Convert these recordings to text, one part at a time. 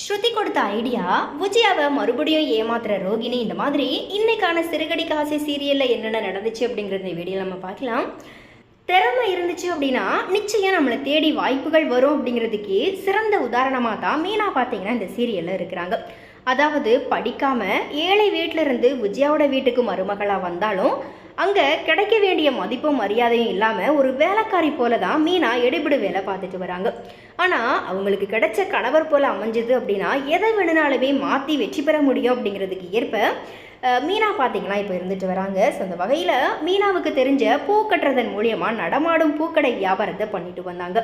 ஸ்ருதி கொடுத்த ஐடியா விஜயாவை மறுபடியும் ஏமாத்துற ரோகிணி இந்த மாதிரி இன்னைக்கான சிறுகடி காசி சீரியல்ல என்னென்ன நடந்துச்சு அப்படிங்கறத இந்த வீடியோ நம்ம பார்க்கலாம். திறமை இருந்துச்சு அப்படின்னா நிச்சயம் நம்மளை தேடி வாய்ப்புகள் வரும் அப்படிங்கிறதுக்கு சிறந்த உதாரணமாக தான் மீனா பார்த்தீங்கன்னா இந்த சீரியலில் இருக்கிறாங்க. அதாவது படிக்காம ஏழை வீட்டிலிருந்து விஜயாவோட வீட்டுக்கு மருமகளாக வந்தாலும் அங்கே கிடைக்க வேண்டிய மதிப்பும் மரியாதையும் இல்லாமல் ஒரு வேலைக்காரி போல தான் மீனா எடுபிடு வேலை பார்த்துட்டு வராங்க. ஆனால் அவங்களுக்கு கிடைச்ச கணவர் போல் அமைஞ்சது அப்படின்னா எதை வேணுனாலுமே மாற்றி வெற்றி பெற முடியும் அப்படிங்கிறதுக்கு ஏற்ப மீனா பார்த்தீங்கன்னா இப்போ இருந்துட்டு வராங்க. ஸோ அந்த வகையில் மீனாவுக்கு தெரிஞ்ச பூ கட்டுறதன் மூலியமாக நடமாடும் பூக்கடை வியாபாரத்தை பண்ணிட்டு வந்தாங்க.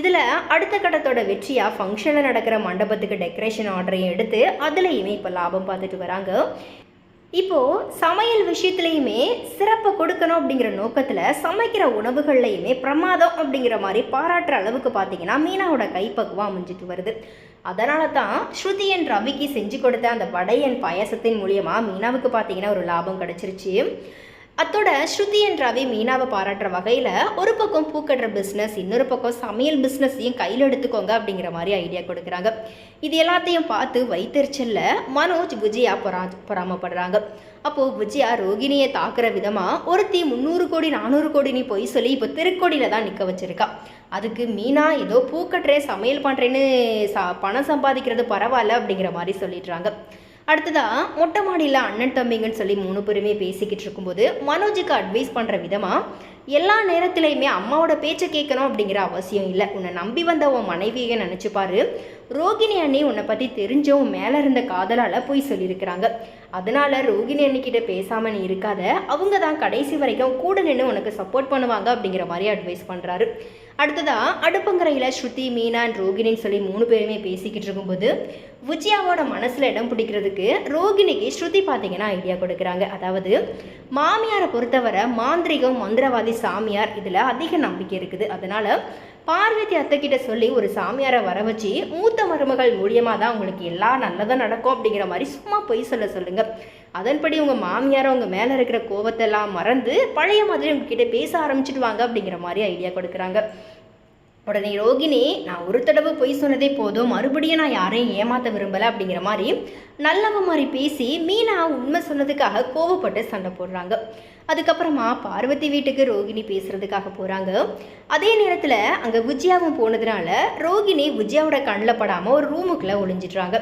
இதில் அடுத்த கட்டத்தோட வெற்றியாக ஃபங்க்ஷனில் நடக்கிற மண்டபத்துக்கு டெக்கரேஷன் ஆர்டரையும் எடுத்து அதுலேயுமே இப்போ லாபம் பார்த்துட்டு வராங்க. இப்போது சமையல் விஷயத்துலையுமே சிறப்பை கொடுக்கணும் அப்படிங்கிற நோக்கத்தில் சமைக்கிற உணவுகள்லையுமே பிரமாதம் அப்படிங்கிற மாதிரி பாராட்டுற அளவுக்கு பார்த்தீங்கன்னா மீனாவோட கைப்பக்குவம் அமைஞ்சிட்டு வருது. அதனால தான் ஸ்ருதி என் ரவிக்கு செஞ்சு கொடுத்த அந்த வடையன் பாயசத்தின் மூலியமாக மீனாவுக்கு பார்த்தீங்கன்னா ஒரு லாபம் கிடச்சிருச்சு. அத்தோட ஸ்ருதி என் ரவி மீனாவை பாராட்டுற வகையில் ஒரு பக்கம் பூக்கட்டுற பிஸ்னஸ் இன்னொரு பக்கம் சமையல் பிஸ்னஸையும் கையில் எடுத்துக்கோங்க அப்படிங்கிற மாதிரி ஐடியா கொடுக்குறாங்க. இது எல்லாத்தையும் பார்த்து வைத்தறிச்சலில் மனோஜ் விஜயா பொறா பொறாமப்படுறாங்க. அப்போது விஜயா ரோகிணியை தாக்குற விதமாக ஒருத்தி முந்நூறு கோடி நானூறு கோடி நீ பொய் சொல்லி இப்போ திருக்கோடியில் தான் நிற்க வச்சிருக்கா. அதுக்கு மீனா ஏதோ பூக்கட்டுறேன் சமையல் பண்ணுறேன்னு சா பணம் சம்பாதிக்கிறது பரவாயில்ல அப்படிங்கிற மாதிரி சொல்லிடுறாங்க. அடுத்ததாக மொட்டை மாடியில் அண்ணன் தம்பிங்கன்னு சொல்லி மூணு பேருமே பேசிக்கிட்டு இருக்கும்போது மனோஜுக்கு அட்வைஸ் பண்ணுற விதமாக எல்லா நேரத்துலையுமே அம்மாவோட பேச்சை கேட்கணும் அப்படிங்கிற அவசியம் இல்லை. உன்னை நம்பி வந்த உன் மனைவியை நினச்சிப்பாரு ரோகிணி அண்ணி உன்னை பற்றி தெரிஞ்சவும் மேலே இருந்த காதலால் போய் சொல்லியிருக்கிறாங்க. அதனால ரோகிணி அண்ணிக்கிட்ட பேசாமல் நீ இருக்காத. அவங்க தான் கடைசி வரைக்கும் கூட நின்று உனக்கு சப்போர்ட் பண்ணுவாங்க அப்படிங்கிற மாதிரி அட்வைஸ் பண்ணுறாரு அடுத்ததாக அடுப்பங்கரையில் ஸ்ருதி மீனா அண்ட் ரோகிணின்னு சொல்லி மூணு பேருமே பேசிக்கிட்டு இருக்கும்போது விஜயாவோட மனசில் இடம் பிடிக்கிறதுக்கு ரோகிணிக்கு ஸ்ருதி பார்த்தீங்கன்னா ஐடியா கொடுக்குறாங்க. அதாவது மாமியாரை பொறுத்தவரை மாந்திரிகம் மந்திரவாதி சாமியார் இதில் அதிக நம்பிக்கை இருக்குது. அதனால் பார்வதி அத்தைக்கிட்ட சொல்லி ஒரு சாமியாரை வர வச்சு மூத்த மருமகள் மூலியமாக தான் உங்களுக்கு எல்லாம் நல்லதாக நடக்கும் அப்படிங்கிற மாதிரி சும்மா பொய் சொல்ல சொல்லுங்கள் அதன்படி உங்கள் மாமியாரை உங்கள் மேலே இருக்கிற கோவத்தெல்லாம் மறந்து பழைய மாதிரி உங்ககிட்ட பேச ஆரம்பிச்சிடுவாங்க அப்படிங்கிற மாதிரி ஐடியா கொடுக்குறாங்க. உடனே ரோகிணி நான் ஒரு தடவை பொய் சொன்னதே போதும் மறுபடியும் நான் யாரையும் ஏமாற்ற விரும்பலை அப்படிங்கிற மாதிரி நல்லவ மாதிரி பேசி மீனா உண்மை சொன்னதுக்காக கோவப்பட்டு சண்டை போடுறாங்க. அதுக்கப்புறமா பார்வதி வீட்டுக்கு ரோகிணி பேசுறதுக்காக போகிறாங்க அதே நேரத்தில் அங்கே விஜயாவும் போனதுனால ரோகிணி விஜயாவோட கண்ணில் படாமல் ஒரு ரூமுக்குள்ளே ஒளிஞ்சிடுறாங்க.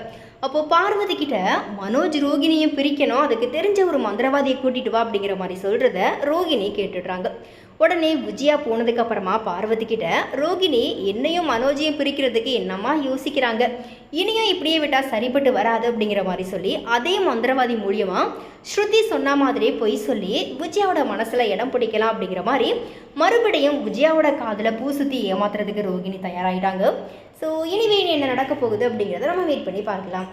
அப்போ பார்வதி கிட்ட மனோஜ் ரோகிணியை பிரிக்கணும். அதுக்கு தெரிஞ்ச ஒரு மந்திரவாதியை கூட்டிட்டு வா அப்படிங்கிற மாதிரி சொல்றத ரோகிணி கேட்டுடுறாங்க. உடனே விஜயா போனதுக்கு அப்புறமா பார்வதி கிட்ட ரோகிணி என்னையும் மனோஜையும் பிரிக்கிறதுக்கு என்னம்மா யோசிக்கிறாங்க? இனியும் இப்படியே விட்டா சரிப்பட்டு வராது அப்படிங்கிற மாதிரி சொல்லி அதே மந்திரவாதி மூலியமா ஸ்ருதி சொன்ன மாதிரி பொய் சொல்லி விஜயாவோட மனசுல இடம் பிடிக்கலாம் அப்படிங்கிற மாதிரி மறுபடியும் விஜயாவோட காதில் பூ சுற்றி ஏமாத்துறதுக்கு ரோகிணி தயாராயிட்டாங்க. ஸோ இனிவே என்ன நடக்க போகுது அப்படிங்கிறத நம்ம வெயிட் பண்ணி பார்க்கலாம்.